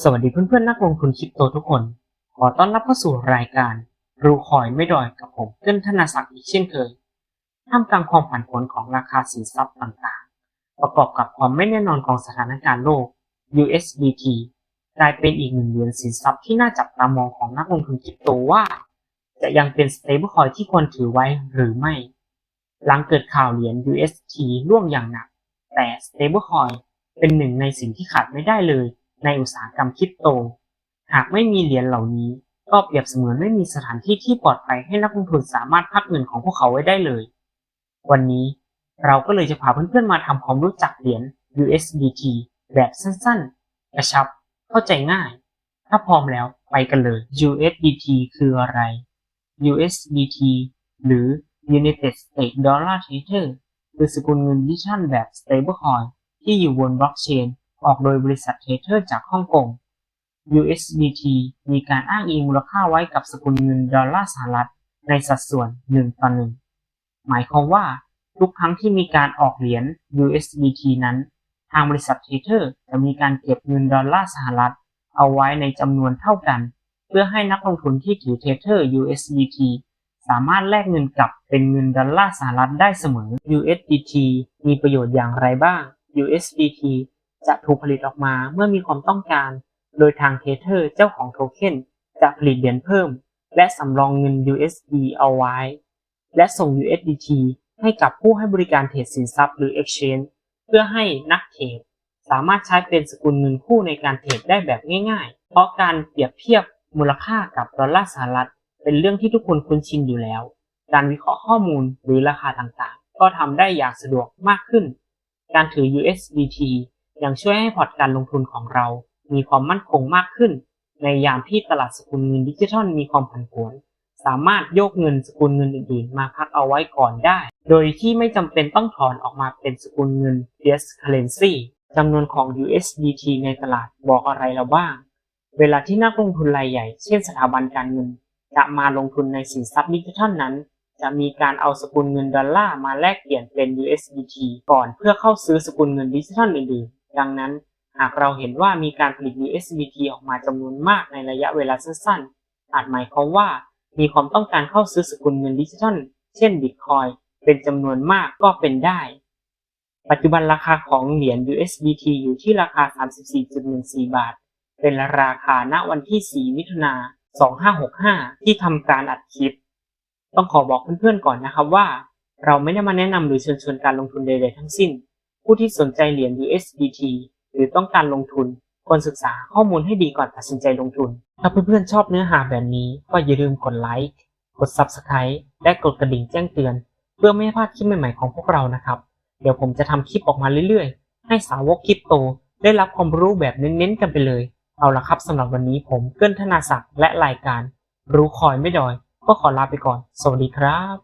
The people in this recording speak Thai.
สวัสดีเพื่อนๆนักลงทุนคริปโตทุกคน ขอต้อนรับเข้าสู่รายการรู้คอยไม่ดอยกับผมเกินธนาศักดิ์อีกเช่นเคย ท่ามกลางความผันผวนของราคาสินทรัพย์ต่างๆ ประกอบกับความไม่แน่นอนของสถานการณ์โลก USDT กลายเป็นอีกหนึ่งเหรียญสินทรัพย์ที่น่าจับตามองของนักลงทุนคริปโตว่า จะยังเป็น stablecoin ที่ควรถือไว้หรือไม่ หลังเกิดข่าวเหรียญ UST ร่วงอย่างหนัก แต่ stablecoin เป็นหนึ่งในสิ่งที่ขาดไม่ได้เลย ในอุตสาหกรรมคริปโต หากไม่มีเหรียญเหล่านี้ ก็เปรียบเสมือนไม่มีสถานที่ที่ปลอดภัยให้นักลงทุนสามารถพักเงินของพวกเขาไว้ได้เลย วันนี้เราก็เลยจะพาเพื่อนๆมาทำความรู้จักเหรียญ USDT แบบสั้นๆ กระชับ เข้าใจง่าย ถ้าพร้อมแล้วไปกันเลย USDT คืออะไร USDT หรือ United States Dollar Tether คือสกุลเงินดิจิทัลแบบ stablecoin ที่อยู่บนบล็อกเชน ออกโดยบริษัทเทเทอร์จากฮ่องกง USDT มีการอ้างอิงมูลค่าไว้กับสกุลเงินดอลลาร์สหรัฐในสัดส่วน 1 ต่อ 1 หมายความว่าทุกครั้งที่มีการออกเหรียญ USDT นั้น ทางบริษัทเทเทอร์จะมีการเก็บเงินดอลลาร์สหรัฐ เอาไว้ในจำนวนเท่ากัน เพื่อให้นักลงทุนที่ถือเทเทอร์ USDT สามารถแลกเงินกลับเป็นเงินดอลลาร์สหรัฐได้เสมอ USDT มีประโยชน์อย่างไรบ้าง USDT จะถูกผลิตออกมาเมื่อมีความต้องการ โดยทางเทเทอร์เจ้าของโทเค็นจะผลิตเหรียญเพิ่ม และสำรองเงิน USD เอาไว้ และส่ง USDT ให้กับผู้ให้บริการเทรดสินทรัพย์หรือ Exchange เพื่อให้นักเทรดสามารถใช้เป็นสกุลเงินคู่ในการเทรดได้แบบง่าย ๆ เพราะการเปรียบเทียบมูลค่ากับดอลลาร์สหรัฐ เป็นเรื่องที่ทุกคนคุ้นชินอยู่แล้ว การวิเคราะห์ข้อมูลหรือราคาต่างๆ ก็ทำได้อย่างสะดวกมากขึ้น การถือ USDT ยังช่วยให้พอร์ตการลงทุนของเรามีความมั่นคงมากขึ้น ในยามที่ตลาดสกุลเงินดิจิทัลมีความผันผวน สามารถโยกเงินสกุลเงินอื่นๆ มาพักเอาไว้ก่อนได้ โดยที่ไม่จำเป็นต้องถอนออกมาเป็นสกุลเงิน fiat currency จำนวนของ USDT ในตลาดบอกอะไรเราบ้าง เวลาที่นักลงทุนรายใหญ่ เช่นสถาบันการเงิน จะมาลงทุนในสินทรัพย์ดิจิทัลนั้น จะมีการเอาสกุลเงินดอลลาร์มาแลกเปลี่ยนเป็น USDT ก่อนเพื่อเข้าซื้อสกุลเงินดิจิทัลอื่นๆ ดังนั้น หากเราเห็นว่ามีการผลิต USDT ออกมาจำนวนมากในระยะเวลาสั้นๆ อาจหมายความว่ามีความต้องการเข้าซื้อสกุลเงินดิจิทัล เช่น Bitcoin เป็นจำนวนมากก็เป็นได้ ปัจจุบันราคาของเหรียญ USDT อยู่ที่ราคา 34.14 บาท เป็นราคาณวันที่ 4 มิถุนา 2565 ที่ทำการอัดคลิป ต้องขอบอกเพื่อนๆก่อนนะครับว่า เราไม่ได้มาแนะนำหรือเชิญชวนการลงทุนใดๆทั้งสิ้น ผู้ที่สนใจเหรียญ USDT หรือต้องการลงทุนควรศึกษาข้อมูลให้ดีก่อนตัดสินใจลงทุน ถ้าเพื่อนๆชอบเนื้อหาแบบนี้ก็อย่าลืมกดไลค์ กด Subscribe และกดกระดิ่งแจ้งเตือน เพื่อไม่ให้พลาดคลิปใหม่ๆของพวกเรานะครับ เดี๋ยวผมจะทำคลิปออกมาเรื่อยๆ ให้สาวกคริปโต ได้รับความรู้แบบเน้นๆกันไปเลย เอาละครับสำหรับวันนี้ผมเกินธนาศักดิ์และรายการ รู้คอยไม่ดอย ก็ขอลาไปก่อน สวัสดีครับ